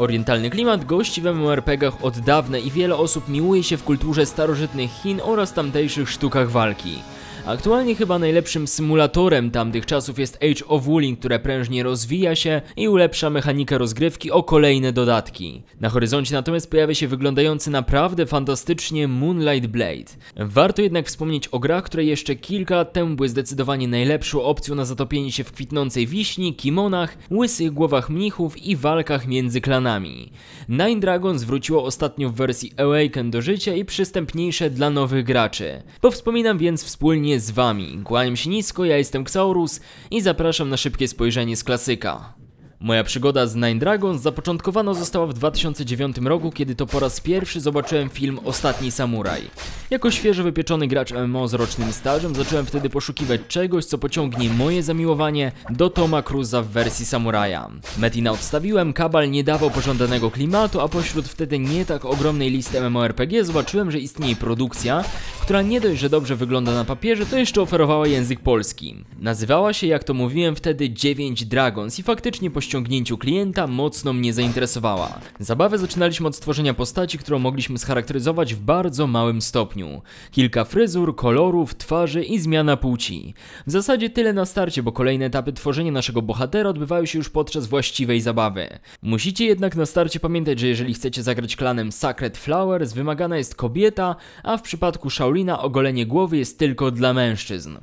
Orientalny klimat gości w MMORPGach od dawna i wiele osób miłuje się w kulturze starożytnych Chin oraz tamtejszych sztukach walki. Aktualnie chyba najlepszym symulatorem tamtych czasów jest Age of Wooling, które prężnie rozwija się i ulepsza mechanikę rozgrywki o kolejne dodatki. Na horyzoncie natomiast pojawia się wyglądający naprawdę fantastycznie Moonlight Blade. Warto jednak wspomnieć o grach, które jeszcze kilka lat temu były zdecydowanie najlepszą opcją na zatopienie się w kwitnącej wiśni, kimonach, łysych głowach mnichów i walkach między klanami. Nine Dragons wróciło ostatnio w wersji Awaken do życia i przystępniejsze dla nowych graczy. Powspominam więc wspólnie z wami. Kłaniam się nisko, ja jestem Xaurus i zapraszam na szybkie spojrzenie z klasyka. Moja przygoda z Nine Dragons zapoczątkowana została w 2009 roku, kiedy to po raz pierwszy zobaczyłem film Ostatni Samuraj. Jako świeżo wypieczony gracz MMO z rocznym stażem zacząłem wtedy poszukiwać czegoś, co pociągnie moje zamiłowanie do Toma Cruza w wersji samuraja. Metina odstawiłem, Kabal nie dawał pożądanego klimatu, a pośród wtedy nie tak ogromnej listy MMORPG zobaczyłem, że istnieje produkcja, która nie dość, że dobrze wygląda na papierze, to jeszcze oferowała język polski. Nazywała się, jak to mówiłem wtedy, 9 Dragons i faktycznie po ściągnięciu klienta mocno mnie zainteresowała. Zabawę zaczynaliśmy od stworzenia postaci, którą mogliśmy scharakteryzować w bardzo małym stopniu. Kilka fryzur, kolorów, twarzy i zmiana płci. W zasadzie tyle na starcie, bo kolejne etapy tworzenia naszego bohatera odbywają się już podczas właściwej zabawy. Musicie jednak na starcie pamiętać, że jeżeli chcecie zagrać klanem Sacred Flowers, wymagana jest kobieta, a w przypadku Shaolina ogolenie głowy jest tylko dla mężczyzn.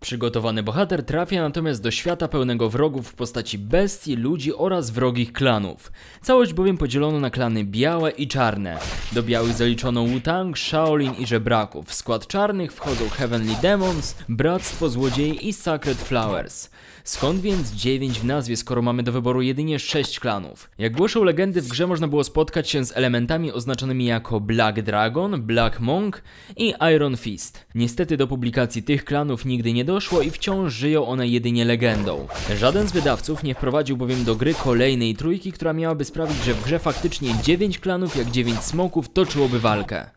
Przygotowany bohater trafia natomiast do świata pełnego wrogów w postaci bestii, ludzi oraz wrogich klanów. Całość bowiem podzielono na klany białe i czarne. Do białych zaliczono Wu-Tang, Shaolin i żebraków. W skład czarnych wchodzą Heavenly Demons, Bractwo Złodziei i Sacred Flowers. Skąd więc 9 w nazwie, skoro mamy do wyboru jedynie 6 klanów? Jak głoszą legendy, w grze można było spotkać się z elementami oznaczonymi jako Black Dragon, Black Monk i Iron Fist. Niestety do publikacji tych klanów nigdy nie doszło i wciąż żyją one jedynie legendą. Żaden z wydawców nie wprowadził bowiem do gry kolejnej trójki, która miałaby sprawić, że w grze faktycznie 9 klanów jak 9 smoków toczyłoby walkę.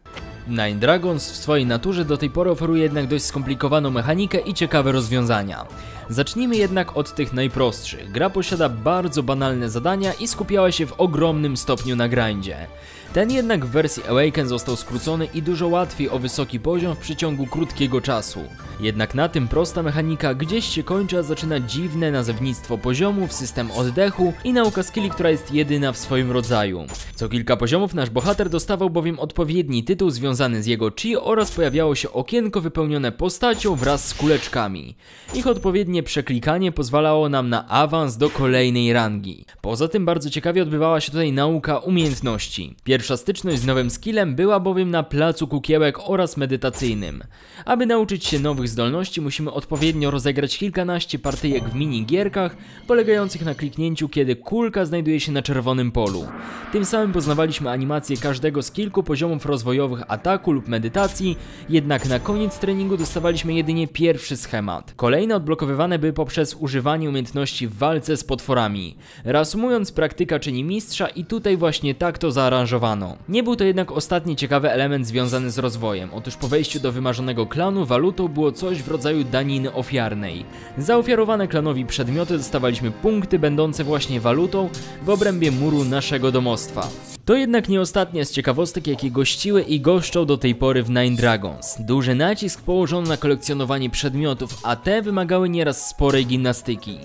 Nine Dragons w swojej naturze do tej pory oferuje jednak dość skomplikowaną mechanikę i ciekawe rozwiązania. Zacznijmy jednak od tych najprostszych. Gra posiada bardzo banalne zadania i skupiała się w ogromnym stopniu na grindzie. Ten jednak w wersji Awaken został skrócony i dużo łatwiej o wysoki poziom w przeciągu krótkiego czasu. Jednak na tym prosta mechanika gdzieś się kończy, a zaczyna dziwne nazewnictwo poziomów, system oddechu i nauka skilli, która jest jedyna w swoim rodzaju. Co kilka poziomów nasz bohater dostawał bowiem odpowiedni tytuł związany z jego chi oraz pojawiało się okienko wypełnione postacią wraz z kuleczkami. Ich odpowiednie przeklikanie pozwalało nam na awans do kolejnej rangi. Poza tym bardzo ciekawie odbywała się tutaj nauka umiejętności. Pierwsza styczność z nowym skillem była bowiem na placu kukiełek oraz medytacyjnym. Aby nauczyć się nowych zdolności musimy odpowiednio rozegrać kilkanaście partyjek w minigierkach polegających na kliknięciu kiedy kulka znajduje się na czerwonym polu. Tym samym poznawaliśmy animację każdego z kilku poziomów rozwojowych ataku lub medytacji, jednak na koniec treningu dostawaliśmy jedynie pierwszy schemat. Kolejne odblokowywane były poprzez używanie umiejętności w walce z potworami. Reasumując, praktyka czyni mistrza i tutaj właśnie tak to zaaranżowano. Nie był to jednak ostatni ciekawy element związany z rozwojem. Otóż po wejściu do wymarzonego klanu walutą było coś w rodzaju daniny ofiarnej. Za ofiarowane klanowi przedmioty dostawaliśmy punkty będące właśnie walutą w obrębie muru naszego domostwa. To jednak nie ostatnia z ciekawostek, jakie gościły i goszczą do tej pory w Nine Dragons. Duży nacisk położono na kolekcjonowanie przedmiotów, a te wymagały nieraz sporej gimnastyki.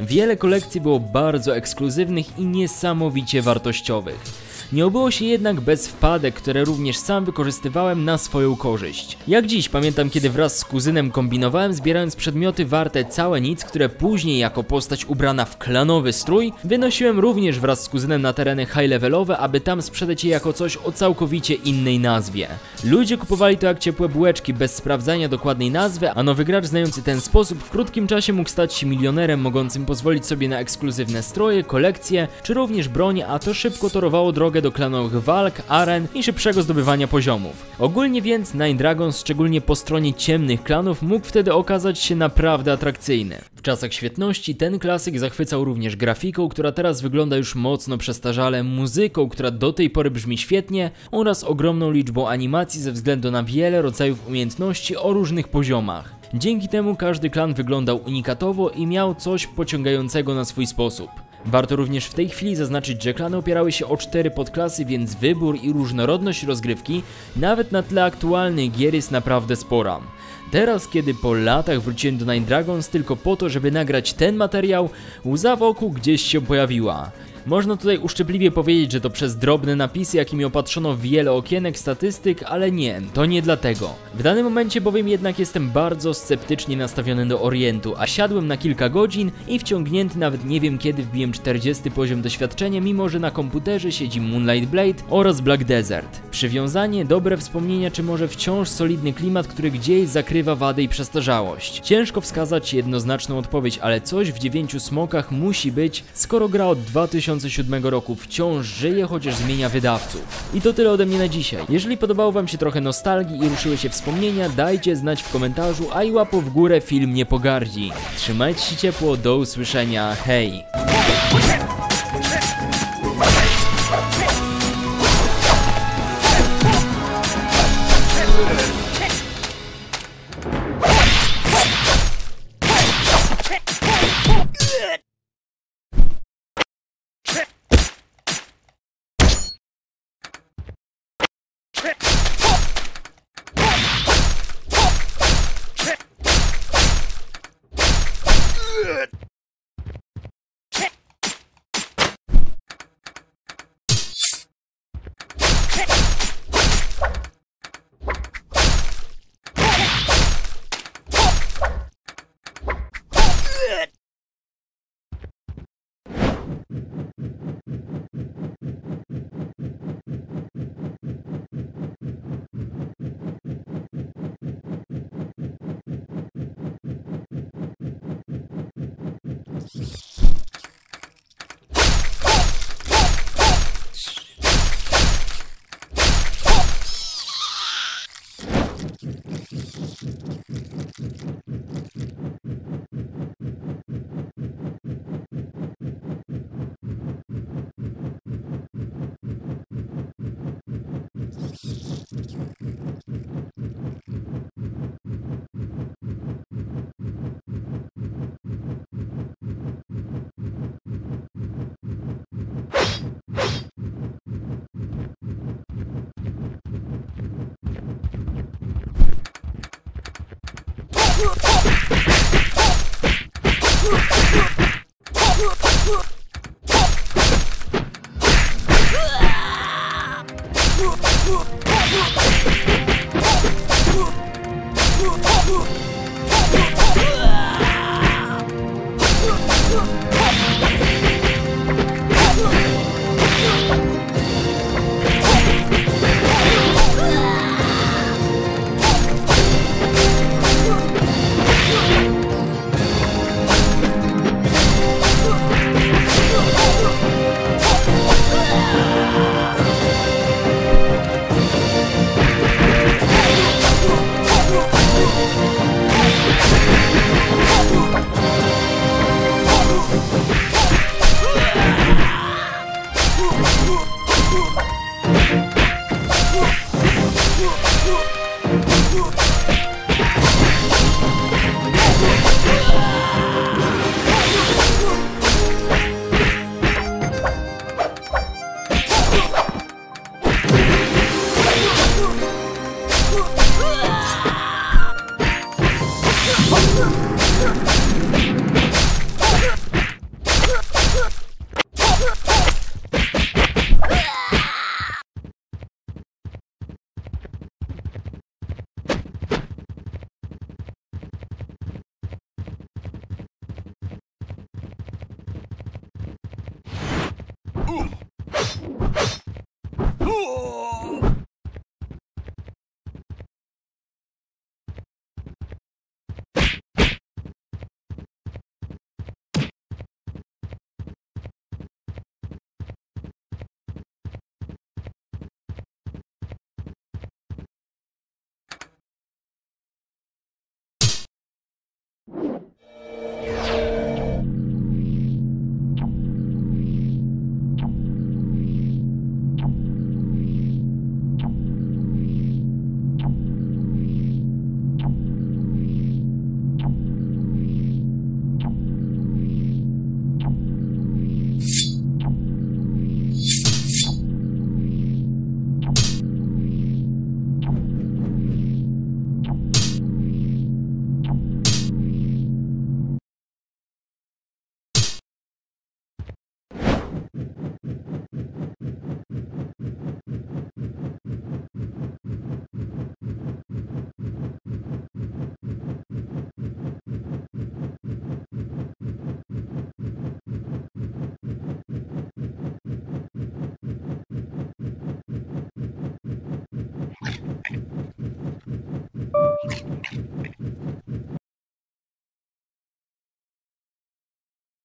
Wiele kolekcji było bardzo ekskluzywnych i niesamowicie wartościowych. Nie obyło się jednak bez wpadek, które również sam wykorzystywałem na swoją korzyść. Jak dziś pamiętam, kiedy wraz z kuzynem kombinowałem, zbierając przedmioty warte całe nic, które później jako postać ubrana w klanowy strój, wynosiłem również wraz z kuzynem na tereny high-levelowe, aby tam sprzedać je jako coś o całkowicie innej nazwie. Ludzie kupowali to jak ciepłe bułeczki bez sprawdzania dokładnej nazwy, a nowy gracz znający ten sposób w krótkim czasie mógł stać się milionerem mogącym pozwolić sobie na ekskluzywne stroje, kolekcje, czy również broń, a to szybko torowało drogę do klanowych walk, aren i szybszego zdobywania poziomów. Ogólnie więc Nine Dragons, szczególnie po stronie ciemnych klanów, mógł wtedy okazać się naprawdę atrakcyjny. W czasach świetności ten klasyk zachwycał również grafiką, która teraz wygląda już mocno przestarzale, muzyką, która do tej pory brzmi świetnie oraz ogromną liczbą animacji ze względu na wiele rodzajów umiejętności o różnych poziomach. Dzięki temu każdy klan wyglądał unikatowo i miał coś pociągającego na swój sposób. Warto również w tej chwili zaznaczyć, że klany opierały się o cztery podklasy, więc wybór i różnorodność rozgrywki, nawet na tle aktualnych gier jest naprawdę spora. Teraz, kiedy po latach wróciłem do Nine Dragons tylko po to, żeby nagrać ten materiał, łza wokół gdzieś się pojawiła. Można tutaj uszczypliwie powiedzieć, że to przez drobne napisy, jakimi opatrzono wiele okienek statystyk, ale nie, to nie dlatego. W danym momencie bowiem jednak jestem bardzo sceptycznie nastawiony do Orientu, a siadłem na kilka godzin i wciągnięty nawet nie wiem kiedy wbiłem 40 poziom doświadczenia, mimo że na komputerze siedzi Moonlight Blade oraz Black Desert. Przywiązanie, dobre wspomnienia, czy może wciąż solidny klimat, który gdzieś zakrywa wadę i przestarzałość. Ciężko wskazać jednoznaczną odpowiedź, ale coś w dziewięciu smokach musi być, skoro gra od 2000 2007 roku wciąż żyje, chociaż zmienia wydawców. I to tyle ode mnie na dzisiaj. Jeżeli podobało wam się trochę nostalgii i ruszyły się wspomnienia, dajcie znać w komentarzu, a i łapo w górę film nie pogardzi. Trzymajcie się ciepło, do usłyszenia, hej! Hit!